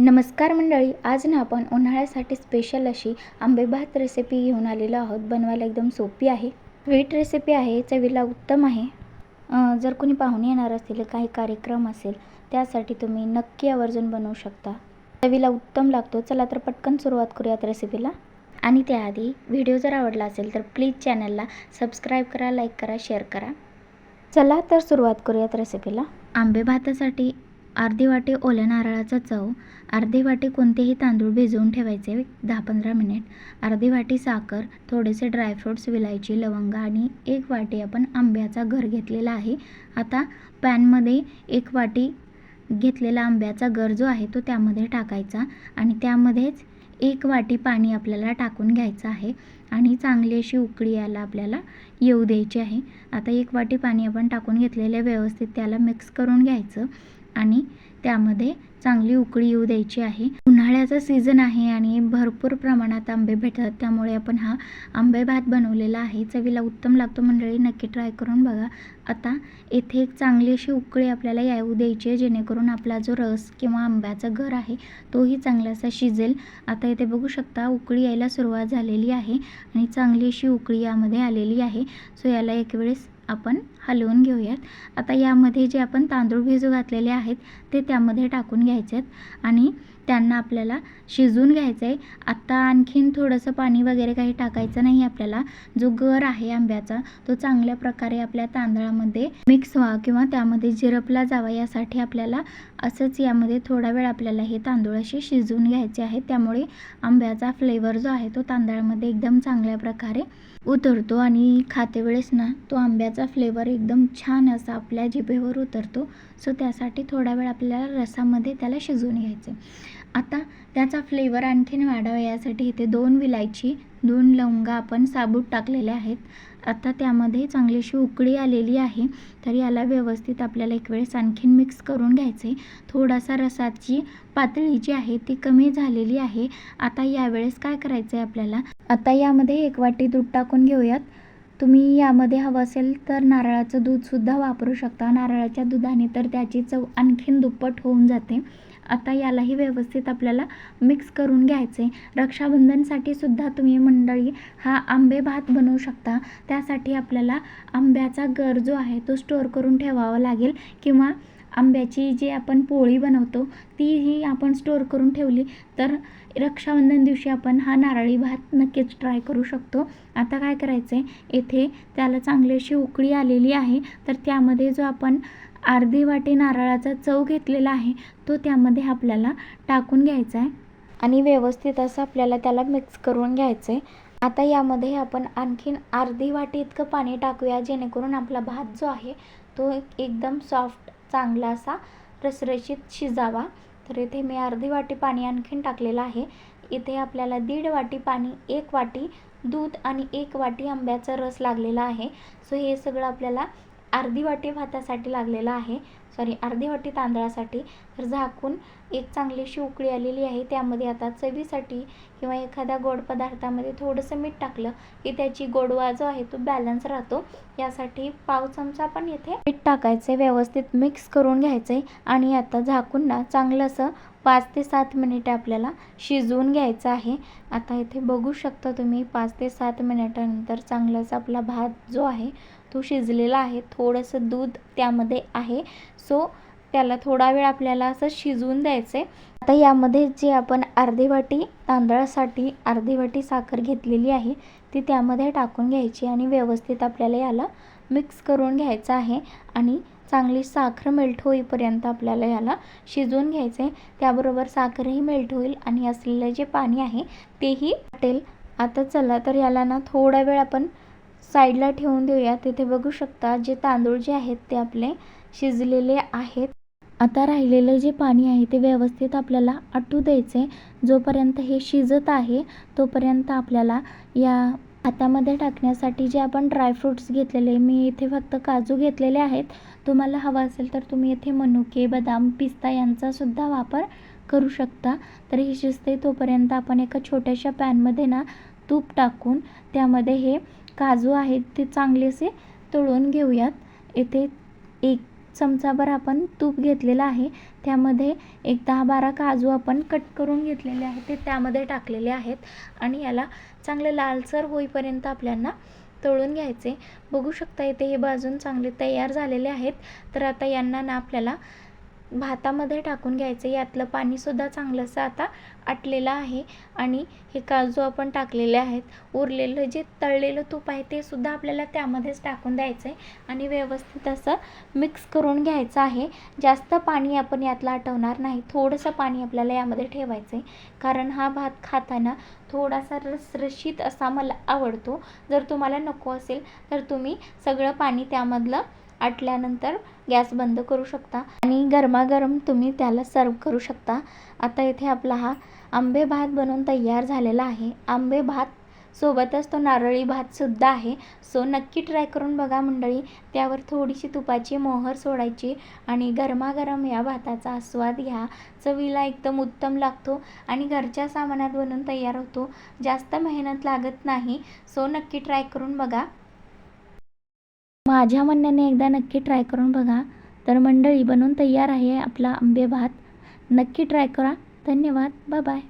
नमस्कार मंडळी आज ना आपण उन्हाळ्यासाठी स्पेशल अशी आंबे भात रेसिपी घेऊन आलेलो आहोत. बनवायला एकदम सोपी आहे. स्वीट रेसिपी आहे चवीला उत्तम आहे. जर कोणी पाहुणे येणार असतील काही कार्यक्रम असेल त्यासाठी तुम्ही नक्की आवर्जून बनवू शकता. चवीला उत्तम लागतो. चला तर पटकन सुरुवात करूयात रेसिपीला आणि त्याआधी व्हिडिओ जर आवडला असेल तर प्लीज चॅनलला सबस्क्राईब करा लाईक करा शेअर करा. चला तर सुरुवात करूयात रेसिपीला आंबे भातासाठी अर्धी वाटी ओल्या नारळाचा चव अर्धी वाटी कोणतेही तांदूळ भिजवून ठेवायचे दहा पंधरा मिनिट अर्धी वाटी साखर थोडेसे ड्रायफ्रूट्स विलायची लवंग आणि एक वाटी आपण आंब्याचा घर घेतलेला आहे. आता पॅनमध्ये एक वाटी घेतलेला आंब्याचा गर जो आहे तो त्यामध्ये टाकायचा आणि त्यामध्येच एक वाटी पाणी आपल्याला टाकून घ्यायचं आहे आणि चांगली अशी उकळी यायला आपल्याला येऊ द्यायची आहे. आता एक वाटी पाणी आपण टाकून घेतलेले व्यवस्थित त्याला मिक्स करून घ्यायचं. आणि त्यामध्ये चांगली उकळी येऊ द्यायची आहे. उन्हाळ्याचा सीझन आहे आणि भरपूर प्रमाणात आंबे भेटतात. त्यामुळे आपण हा आंबे भात बनवलेला आहे. चवीला उत्तम लागतो मंडळी. नक्की ट्राय करून बघा. आता येथे एक चांगली अशी उकळी आपल्याला येऊ द्यायची आहे जेणेकरून आपला जो रस किंवा आंब्याचा घर आहे तोही चांगलासा शिजेल. आता इथे बघू शकता उकळी यायला सुरुवात झालेली आहे आणि चांगली अशी उकळी यामध्ये आलेली आहे. सो याला एक वेळेस आपण हलवून घेऊयात. आता यामध्ये जे आपण तांदूळ भिजू घातलेले आहेत ते त्यामध्ये टाकून घ्यायचे आहेत आणि त्यांना आपल्याला शिजवून घ्यायचं आहे आत्ता आणखीन थोडंसं पाणी वगैरे काही टाकायचं नाही आपल्याला. जो गर आहे आंब्याचा तो चांगल्या प्रकारे आपल्या तांदळामध्ये मिक्स व्हा किंवा त्यामध्ये जिरपला जावा यासाठी आपल्याला असंच यामध्ये थोडा वेळ आपल्याला हे तांदूळ असे शिजवून घ्यायचे आहेत त्यामुळे आंब्याचा फ्लेवर जो आहे तो तांदळामध्ये एकदम चांगल्या प्रकारे उतरतो आणि खाते वेळेस ना तो आंब्याचा फ्लेवर एकदम छान असा आपल्या जिभेवर उतरतो. सो त्यासाठी थोडा वेळ आपल्याला रसामध्ये त्याला शिजवून घ्यायचे आता त्याचा फ्लेवर आणखीन वाढावा यासाठी इथे दोन विलायची दोन लवंगा आपण साबूत टाकलेले आहेत. आता त्यामध्ये चांगलीशी उकळी आलेली आहे तर याला व्यवस्थित आपल्याला एक वेळेस आणखीन मिक्स करून घ्यायचे. थोडासा रसाची पातळी जी आहे ती कमी झालेली आहे. आता यावेळेस काय करायचं आहे आपल्याला? आता यामध्ये एक वाटी दूध टाकून घेऊयात. तुम्ही यामध्ये हवं असेल तर नारळाचं दूधसुद्धा वापरू शकता. नारळाच्या दुधाने तर त्याची चव आणखीन दुप्पट होऊन जाते. आता यालाही व्यवस्थित आपल्याला मिक्स करून घ्यायचे. रक्षाबंधनसाठी सुद्धा तुम्ही मंडळी हा आंबे भात बनवू शकता. त्यासाठी आपल्याला आंब्याचा गर जो आहे तो स्टोअर करून ठेवावा लागेल किंवा आंब्याची जी आपण पोळी बनवतो तीही आपण स्टोअर करून ठेवली तर रक्षाबंधन दिवशी आपण हा नारळी भात नक्कीच ट्राय करू शकतो. आता काय करायचं आहे येथे त्याला चांगली अशी उकळी आलेली आहे. तर त्यामध्ये जो आपण अर्धी वाटी नारळाचा चव घेतलेला आहे तो त्यामध्ये आपल्याला टाकून घ्यायचा आहे. आणि व्यवस्थित असं आपल्याला त्याला मिक्स करून घ्यायचं आहे. आता यामध्ये आपण आणखीन अर्धी वाटी इतकं पाणी टाकूया जेणेकरून आपला भात जो आहे तो एक एकदम सॉफ्ट चांगला असा रसरशीत शिजावा. तर इथे मी अर्धी वाटी पाणी आणखीन टाकलेलं आहे. इथे आपल्याला दीड वाटी पाणी एक वाटी दूध आणि एक वाटी आंब्याचा रस लागलेला आहे. सो हे सगळं आपल्याला अर्धी वाटी भातासाठी लागलेला आहे. सॉरी अर्धी वाटी तांदळासाठी. तर झाकून एक चांगलीशी उकळी आलेली आहे. त्यामध्ये आता चवीसाठी किंवा एखाद्या गोड पदार्थामध्ये थोडंसं मीठ टाकलं की त्याची गोडवा जो आहे तो बॅलन्स राहतो. यासाठी पाव चमचा पण इथे मीठ टाकायचं आहे व्यवस्थित मिक्स करून घ्यायचं आहे आणि आता झाकून ना चांगलं असं पाच ते सात मिनिटे आपल्याला शिजवून घ्यायचं आहे. आता इथे बघू शकता तुम्ही पाच ते सात मिनिटानंतर चांगलाच आपला भात जो आहे तो शिजलेला आहे. थोडंसं दूध त्यामध्ये आहे. सो त्याला थोडा वेळ आपल्याला असं शिजवून द्यायचं आहे आता यामध्ये जे आपण अर्धी वाटी तांदळासाठी अर्धी वाटी साखर घेतलेली आहे ती त्यामध्ये टाकून घ्यायची आणि व्यवस्थित आपल्याला याला मिक्स करून घ्यायचं आहे आणि चांगली साखर मेल्ट होईपर्यंत आपल्याला याला शिजवून घ्यायचं आहे त्याबरोबर साखरही मेल्ट होईल आणि असलेलं जे पाणी आहे तेही वाटेल. आता चला तर याला ना थोडा वेळ आपण साईडला ठेवून देऊया. तिथे बघू शकता जे तांदूळ जे आहेत ते आपले शिजलेले आहेत. आता राहिलेलं जे पाणी आहे ते व्यवस्थित आपल्याला आटू द्यायचं आहे जोपर्यंत हे शिजत आहे तोपर्यंत आपल्याला या हातामध्ये टाकण्यासाठी जे आपण ड्रायफ्रूट्स घेतलेले मी इथे फक्त काजू घेतलेले आहेत. तुम्हाला हवं असेल तर तुम्ही इथे मनुके बदाम पिस्ता यांचासुद्धा वापर करू शकता. तर हे शिजते तोपर्यंत आपण एका छोट्याशा पॅनमध्ये ना तूप टाकून त्यामध्ये हे काजू आहेत ते चांगले असे तळून घेऊयात. येथे एक चमचाभर आपण तूप घेतलेलं आहे. त्यामध्ये एक दहा बारा काजू आपण कट करून घेतलेले आहेत. ते त्यामध्ये टाकलेले आहेत आणि याला चांगलं लालसर होईपर्यंत आपल्याला तळून घ्यायचे. बघू शकता इथे हे बाजून चांगले तयार झालेले आहेत. तर आता यांना ना आपल्याला भातामध्ये टाकून घ्यायचं. यातलं पाणीसुद्धा चांगलंसं आता आटलेलं आहे आणि हे काजू आपण टाकलेले आहेत. उरलेलं जे तळलेलं तूप आहे ते सुद्धा आपल्याला त्यामध्येच टाकून द्यायचं आहे आणि व्यवस्थित असं मिक्स करून घ्यायचं आहे. जास्त पाणी आपण यातलं आटवणार नाही. थोडंसं पाणी आपल्याला यामध्ये ठेवायचं आहे कारण हा भात खाताना थोडासा रसरशीत असा मला आवडतो. जर तुम्हाला नको असेल तर तुम्ही सगळं पाणी त्यामधलं आटल्यानंतर गॅस बंद करू शकता आणि गरमागरम तुम्ही त्याला सर्व करू शकता. आता इथे आपला हा आंबे भात बनवून तयार झालेला आहे. आंबे भात सोबतच तो नारळी भातसुद्धा आहे. सो नक्की ट्राय करून बघा मंडळी. त्यावर थोडीशी तुपाची मोहर सोडायची आणि गरमागरम या भाताचा आस्वाद घ्या. चवीला एकदम उत्तम लागतो आणि घरच्या सामानात बनवून तयार होतो. जास्त मेहनत लागत नाही. सो नक्की ट्राय करून बघा. माझ्या म्हणण्याने एकदा नक्की ट्राय करून बघा. तर मंडळी बनवून तयार आहे आपला आंबे भात. नक्की ट्राय करा. धन्यवाद. Bye bye